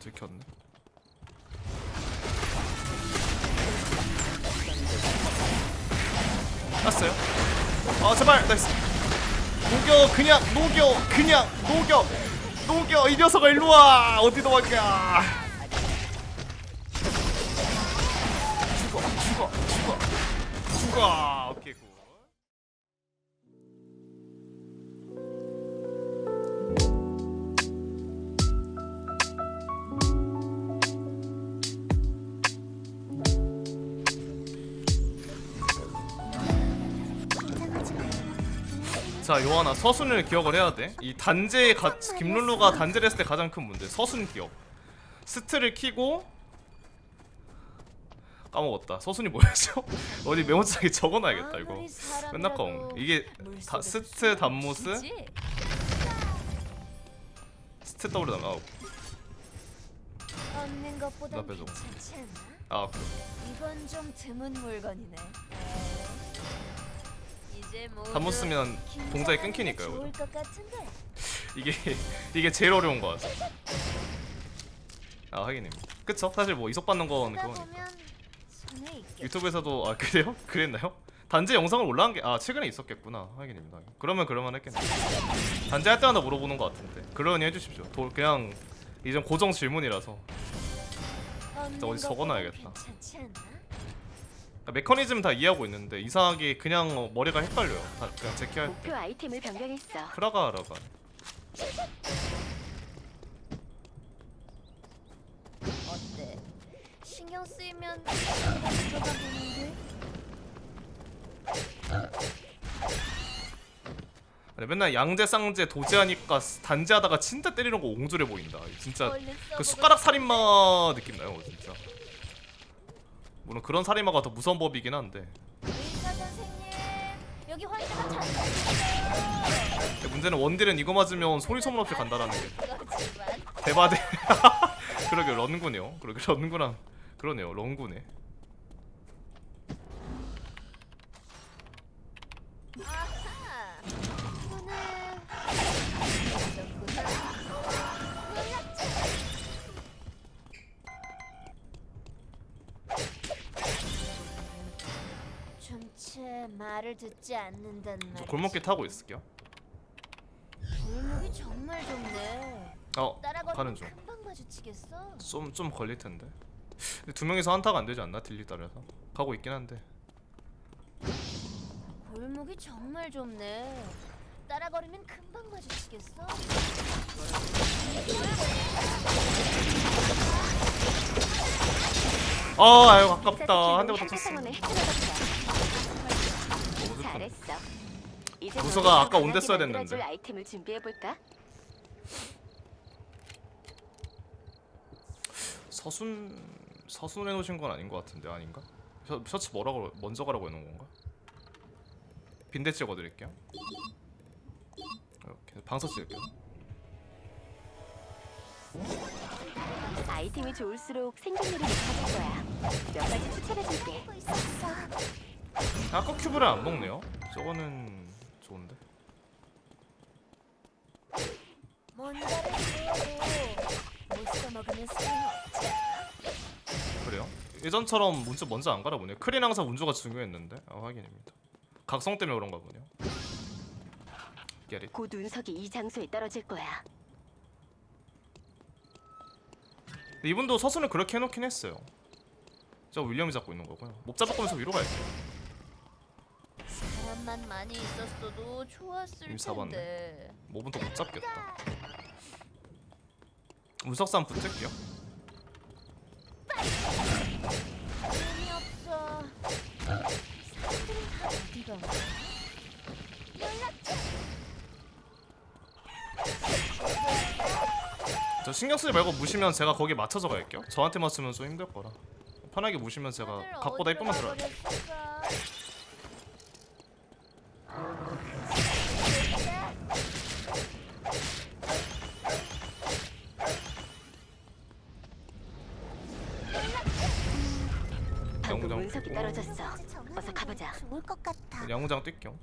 들켰네. 났어요. 아 제발 나이스. 녹여 그냥 녹여 그냥 녹여 녹여 이 녀석아 일로 와 어디 도망가. 죽어 죽어 죽어 죽어. 자 요하나 서순을 기억을 해야 돼. 이 단제 가, 김룰루가 단제를 했을 때 가장 큰 문제 서순 기억. 스트를 키고 까먹었다. 서순이 뭐였죠? 어디 메모장에 적어놔야겠다 이거. 맨날 까먹네. 이게 다, 스트 단모스 스트 나가고. 얻는 것보다 나 빼줘. 아 그래. 이건 좀 드문 물건이네. 단모 쓰면 동작이 끊기니까요. 것. 이게 이게 제일 어려운 거 같아. 아 확인입니다. 그쵸? 사실 뭐 이속 받는 건 그거니까. 유튜브에서도 아 그래요? 그랬나요? 단지 영상을 올라간 게 아 최근에 있었겠구나 확인입니다. 그러면 그러면 했겠네. 단지 할 때마다 물어보는 것 같은데 그러니 해주십시오. 도, 그냥 이전 고정 질문이라서 얻는 어디 적어놔야겠다. 그러니까 메커니즘 다 이해하고 있는데 이상하게 그냥 어, 머리가 헷갈려요. 다 그냥 제키할 때 목표 아이템을 변경했어. 프라가라가 어때? 신경 쓰이면 들어가 보는데. 아니, 맨날 양재 쌍재 도제하니까 단지하다가 진짜 때리는 거 옹졸해 보인다. 진짜 얼른 그 숟가락 살인마 느낌 나요, 진짜. 물론 그런 살인마가 더 무서운 법이긴 한데. 의사 선생님 여기 환자가 잔뜩 근데 문제는 원딜은 이거 맞으면 소리 소문 없이 간다라는 게. 대바대. 그러게 런군이요. 그러게 런군랑 그러네요 런군에 말을 듣지 않는단 저 말이지. 골목길 타고 있을게요 골목이 정말 좁네. 어 따라가면 가는 중 금방 마주치겠어. 좀, 좀 걸릴 텐데 근데 두 명이서 한타가 안 되지 않나 딜리 따라서 가고 있긴 한데 골목이 정말 좁네. 따라거리면 금방 마주치겠어. 아 아유 아깝다 한 대만 더 쳤어 슬픈 잘했어. 이제 무서가 너희가 아까 온대 강하게 써야 만들어줄 됐는데. 아이템을 준비해 볼까? 서순 서순 해놓으신 건 아닌 것 같은데 아닌가? 셔, 셔츠 뭐라고 먼저 가라고 해놓은 건가? 빈대 찍어드릴게요 이렇게 방석 찍을게요 아이템이 좋을수록 생존율이 높아질 거야. 몇 가지 추천해 줄게. 있었어. 아까 큐브를 안 먹네요? 저거는 좋은데? 뭔가를 주어도 못 써먹으면 소용없지 않아? 그래요? 예전처럼 문주 먼저 안 가라 보네요. 크린 항상 문주가 중요했는데? 아 확인입니다. 각성 때문에 그런가 보네요. 깨리 곧 운석이 이 장소에 떨어질 거야. 이분도 서순을 그렇게 해놓긴 했어요. 저 윌리엄이 잡고 있는 거고요. 목 잡아가면서 위로 갈게요 사람만 많이 있었어도 좋았을 잡았네. 텐데. 또못 잡겠다 운석산 붙을게요 의미 없어. 사람들은 다 어디 가나? 연락처. 저 신경 쓰지 말고 무시면 제가 거기에 맞춰서 갈게요 저한테 맞추면 좀 힘들 거라 편하게 무시면 제가 각보다 이쁘면 들어요 가 좋을 것 같아. 양무장 뛸게요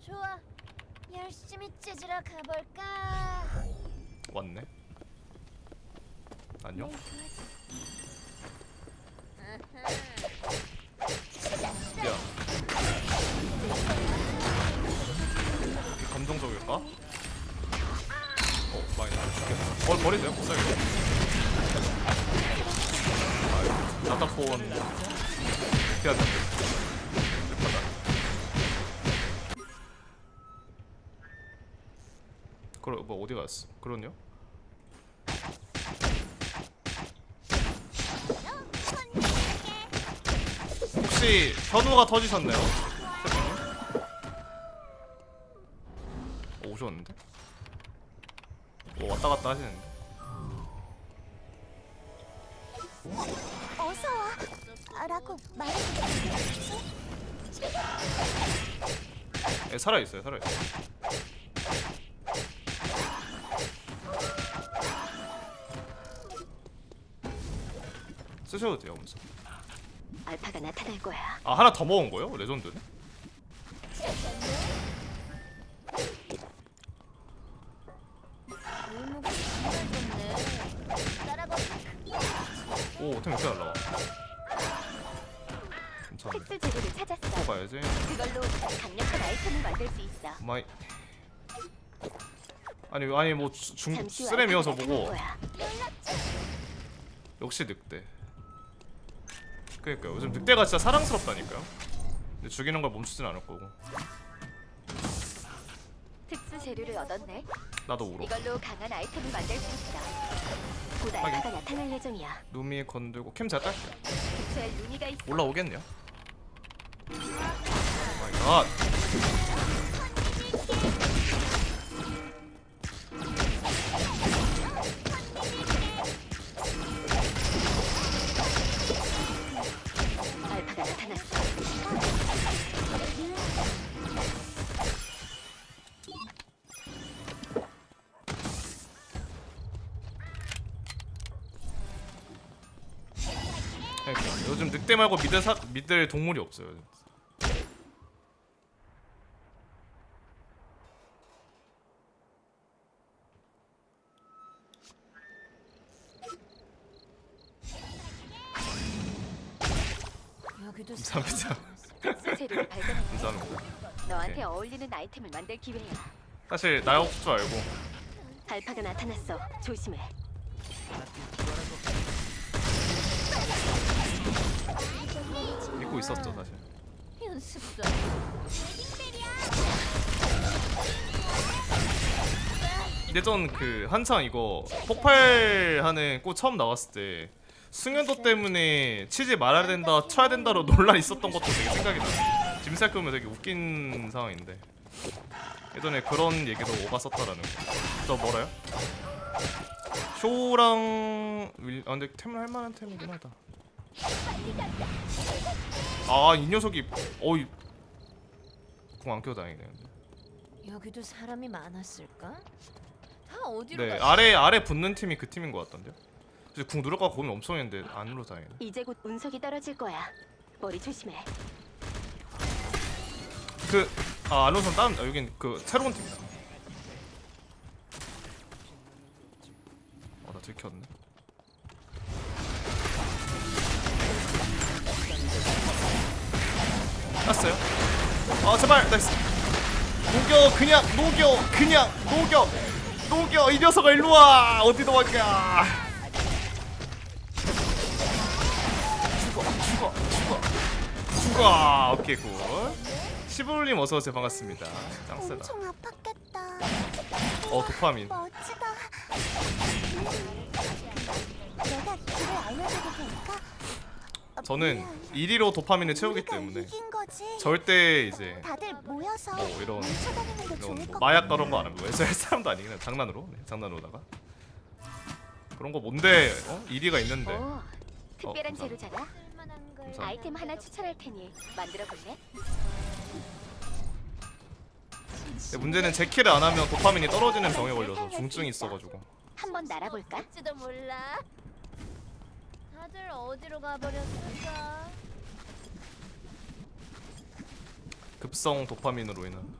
좋아. 열심히 찢으러 가볼까? 왔네. 안녕. 네, 야. 이렇게 감동적일까? 어, 많이 죽겠다. 버, 버리세요, 못 살겠 어. 아유, 나타폰. 피하자. 그러, 뭐, 어디 갔어? 그러냐? 혹시 현우가 터지셨나요? 어, 오셨는데? 뭐 왔다 갔다 하시는데? 어서 와. 라고 말해주지. 예, 살아 있어요, 살아 있어요. 쓰셔도 돼요, 무슨. 알파가 나타날 거야. 아, 하나 더 먹은 거예요? 레전드네? 의무가 정말. 오, 이렇게 날라와? 가야지. 그걸로 강력한 아이템을 만들 수 있어. 마이. 아니, 아니, 뭐, 주- 중, 잠시 후 쓰레미여서 보고. 거야. 역시 늑대. 그니까요. 요즘 늑대가 진짜 사랑스럽다니까요. 근데 죽이는 걸 멈추진 않을 거고. 특수 재료를 얻었네. 나도 울어. 이걸로 강한 아이템을 만들 수 있어. 곧. 알파가 나타날 예정이야. 루미 건들고 캠. 근처에 있어. 올라오겠네요. 마이 갓. 그러니까 요즘 늑대 말고 믿을 사 믿을 동물이 없어요. 여기도 감사합니다. 감사합니다. 너한테 오케이. 어울리는 아이템을 만들 기회야. 사실 나야 없을 줄 알고 알파가 나타났어. 조심해. 있었죠 사실. 연습도. 예전 그 한창 이거 폭발하는 꽃 처음 나왔을 때 승연도 때문에 치지 말아야 된다, 쳐야 된다로 논란 있었던 것도 되게 생각이 나. 지금 생각해보면 되게 웃긴 상황인데 예전에 그런 얘기도 오가 썼다라는 거. 저 뭐라요? 쇼랑 윌... 아 근데 템을 할 만한 템이긴 하다. 아 이 녀석이 어이 궁안 껴도 다행이네. 근데. 여기도 사람이 많았을까? 다 어디로 네 가? 아래 아래 붙는 팀이 그 팀인 것 같던데요. 이제 궁 누를까 고민 엄청 했는데 안 눌러 다행이네. 이제 곧 운석이 떨어질 거야. 머리 조심해. 그아 알론선 다른 아, 여긴 그 새로운 팀이다. 어 나 들켰네. 땄어요. 아 제발 나이스. 녹여 그냥 녹여 그냥 녹여 녹여 이 녀석아 일로 와 어디 도망가. 죽어 죽어 죽어 죽어 오케이 굿. 시블님 어서 오세요 반갑습니다. 짱세다. 엄청 아팠겠다. 어 도파민. 멋지다. 내가 길을 알려줘도 될까? 아, 저는 미안. 1위로 도파민을 채우기 때문에. 절대 이제 다들 모여서 뭐 이런 이런 뭐것 마약 그런 거 안 하고 왜할 사람도 아니긴 해 장난으로 네, 장난으로다가 그런 거 뭔데 어 1위가 있는데 오, 특별한 감사합니다. 재료잖아. 감사합니다. 아이템 하나 추천할 테니 만들어 볼래? 근데 문제는 제 킬을 안 하면 도파민이 떨어지는 병에 걸려서 중증이 있어가지고 한번 날아볼까? 지도 몰라. 다들 어디로 가버렸을까? 급성 도파민으로 인한.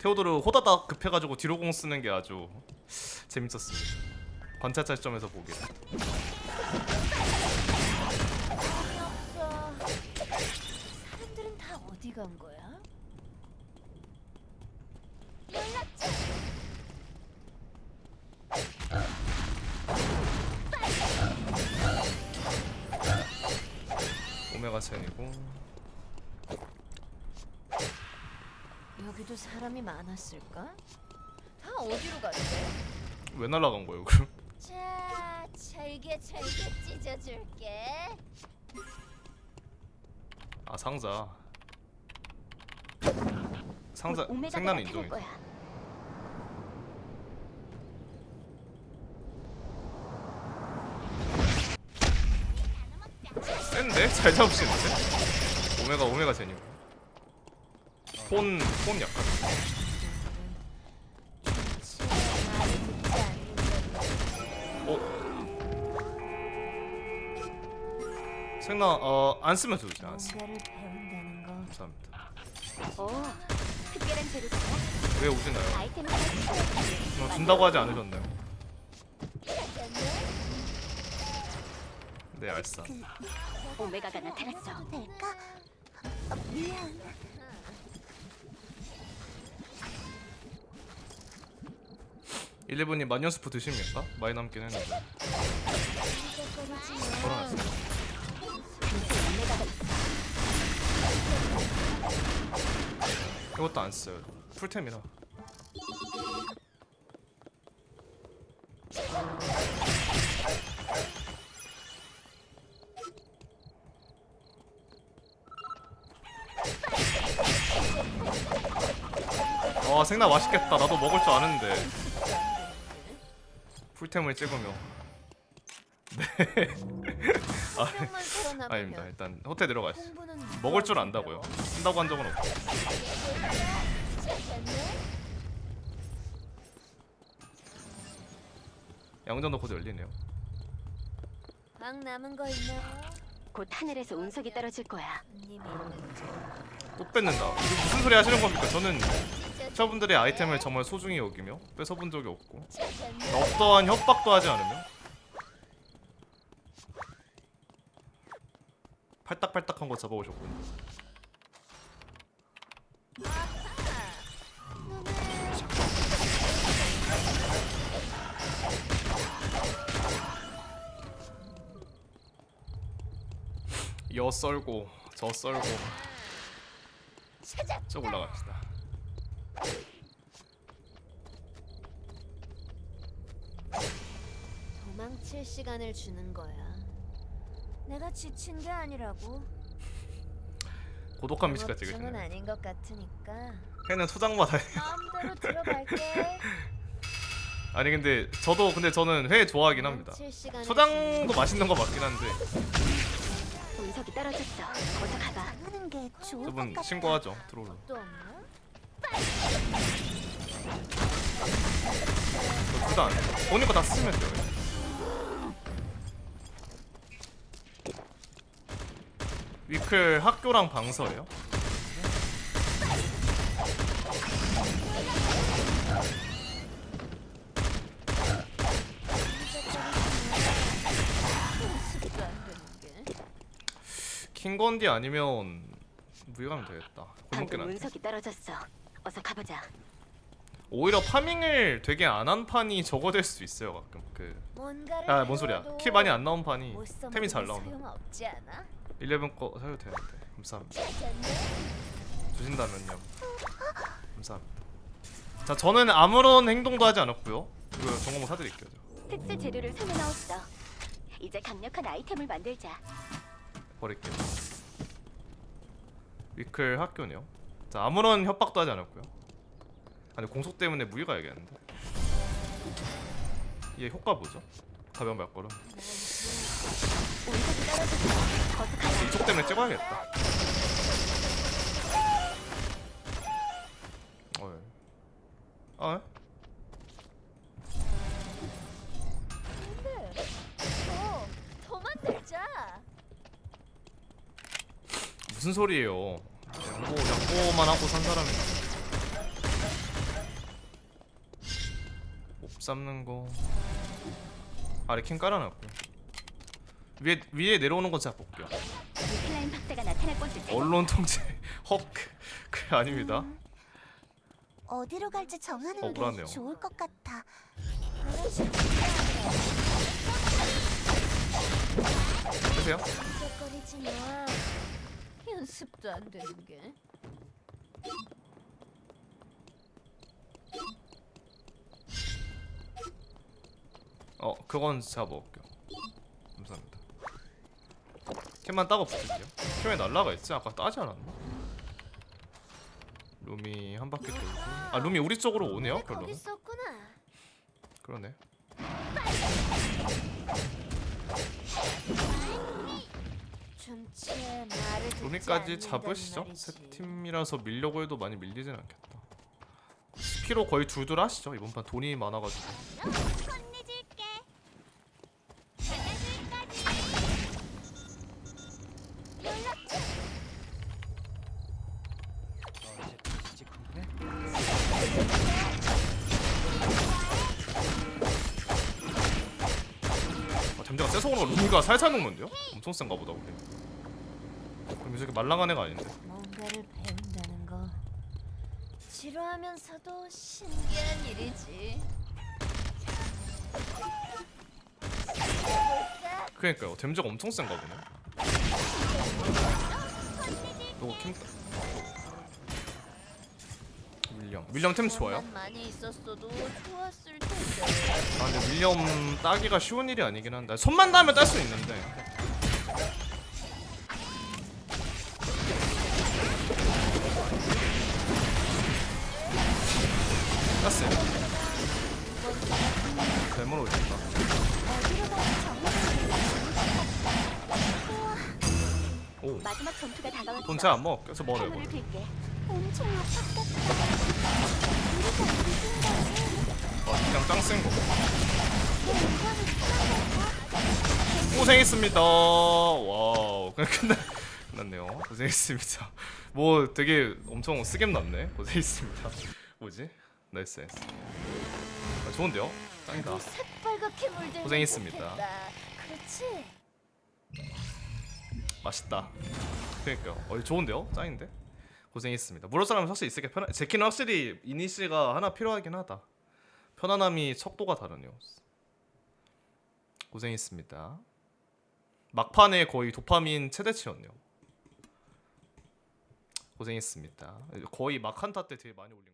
테오도르 호다닥 급해가지고 뒤로 공 쓰는 게 아주 재밌었습니다. 관찰자 시점에서 보기에. 없어. 사람들은 다 어디 간 거야? 오메가 젠이고 여기도 사람이 많았을까? 다 어디로 갔대? 왜 날라간 거예요 그럼? 자, 잘게 잘게 찢어줄게. 아 상자. 상자 오메가가 생나는 나타날 인종이. 거야. 센데 잘 잡으시는데? 오메가 오메가 젠이고. 폰, 폰 약간. 어? 생나 어 안 쓰면 되지 안 쓰. 뭔가를 배운다는 거. 감사합니다. 오, 특별한 재료가 왜 오시나요? 아이템을 어, 준다고 하지 않으셨나요? 네 알싸. 오메가가 나타났어. 될까? 어, 미안. 일레븐님 만년스프 드십니까? 많이 남긴 했는데. 이것도 안 써요. 풀템이라. 생나 맛있겠다. 나도 먹을 줄 아는데. 풀템을 찍으며. 네. 아, 살아남으면 아닙니다. 일단 호텔 내려가시죠. 공부는 먹을 줄 안다고요. 쓴다고 한 적은 없고. 찾았네? 양정도 곧 열리네요. 방 남은 거 있나? 곧 하늘에서 운석이 떨어질 거야. 님이. 또 뺏는다. 이거 무슨 소리 하시는 겁니까? 저는 저분들의 아이템을 정말 소중히 여기며 뺏어본 적이 없고? 어떠한 협박도 하지 않으며 팔딱팔딱한 거 잡아오셨군요. 여 썰고 저 썰고. 쭉 올라갑시다. 도망칠 시간을 주는 거야. 내가 지친 게 아니라고. 고독한 미식가 걱정은 찍으시네요. 아닌 것 같으니까 해는 소장마다 마음대로 들어갈게. 아니 근데 저도 근데 저는 회 좋아하긴 합니다. 도망칠 시간을 초장도 맛있는 거 맞긴 한데 운석이 떨어졌어. 어서 가봐. 하는 게 좋을 저분 것 같아. 신고하죠 트롤로. 또 없나? 저. 본인 거다 쓰면 돼요. 위클 학교랑 방서예요? 킹건디 아니면 무예 가면 되겠다. 방금 골목길 안 돼. 운석이 떨어졌어. 어서 가보자. 오히려 파밍을 되게 안 한 판이 적어될 수 있어요 가끔. 그. 뭔가를 아 뭔 소리야? 킬 많이 안 나온 판이 템이 잘 나오면. 소용없지 않아? 11거 사도 되는데. 감사합니다. 주신다면요. 감사합니다. 자, 저는 아무런 행동도 하지 않았고요. 이거 정보 사드릴게요. 저. 특수 재료를 손에 넣었어. 이제 강력한 아이템을 만들자. 버릴게요. 위클 학교네요. 자, 아무런 협박도 하지 않았고요. 아니 공속 때문에 무리 가야겠는데. 얘 효과 뭐죠? 가벼운 발걸음. 때문에 찍어야겠다. 어. 만들자. 무슨 소리예요? 양보 양보만 하고 산 사람이 못 잡는 거 아래 캠 깔아놨고 위에 위에 내려오는 건 제가 볼게요 박사가 나타날 언론 통제 헉 그게 아닙니다 어디로 갈지 정하는 어, 불안해요. 게 좋을 것 같아. 보세요 마. 연습도 안 되는 게. 어 그건 제가 감사합니다 캠만 따고 붙을게요 캠에 날라가 있지? 아까 따지 않았나? 룸이 한 바퀴 돌고 아 룸이 우리 쪽으로 오네요 있었구나. 그러네 룸이까지 잡으시죠? 세 팀이라서 밀려고 해도 많이 밀리진 않겠다 피로 거의 둘둘 하시죠 이번 판 돈이 많아가지고 잠재가 세서 오는 거 룸이가 살살 녹는데요? 엄청 센가 보다 우리 그럼 이 새끼 말랑한 애가 아닌데? 뭔가를 배운다는 거. 지루하면서도 신기한 일이지. 그러니까요. 댐제가 엄청 센가 보네. 요거 킴 윌리엄 윌리엄 템 좋아요? 돈만 많이 있었어도 좋았을 텐데. 아 근데 윌리엄 따기가 쉬운 일이 아니긴 한데 손만 닿으면 딸 수 있는데 땄어요 대문으로 오겠다 어디로 오 마지막 전투가 다가왔어. 돈잘안 먹어 껴서 먹어요 선물을 이거 빌게. 엄청 아팠겠다. 아 그냥 짱센거. 고생했습니다. 와우. 그냥 끝나 끝났네요. 고생했습니다. 뭐 되게 엄청 쓰겜 났네. 고생했습니다. 뭐지? 나이스. 나이스 아, 좋은데요? 짱이다. 새빨갛게 물들면 고생했습니다. 좋겠다. 그렇지. 맛있다. 그러니까요. 어 좋은데요? 짱인데 고생했습니다. 물을 사람은 확실히 있을게 편한 제키는 확실히 이니시가 하나 필요하긴 하다. 편안함이 척도가 다르네요. 고생했습니다. 막판에 거의 도파민 최대치였네요. 고생했습니다. 거의 막한타 때 되게 많이 올린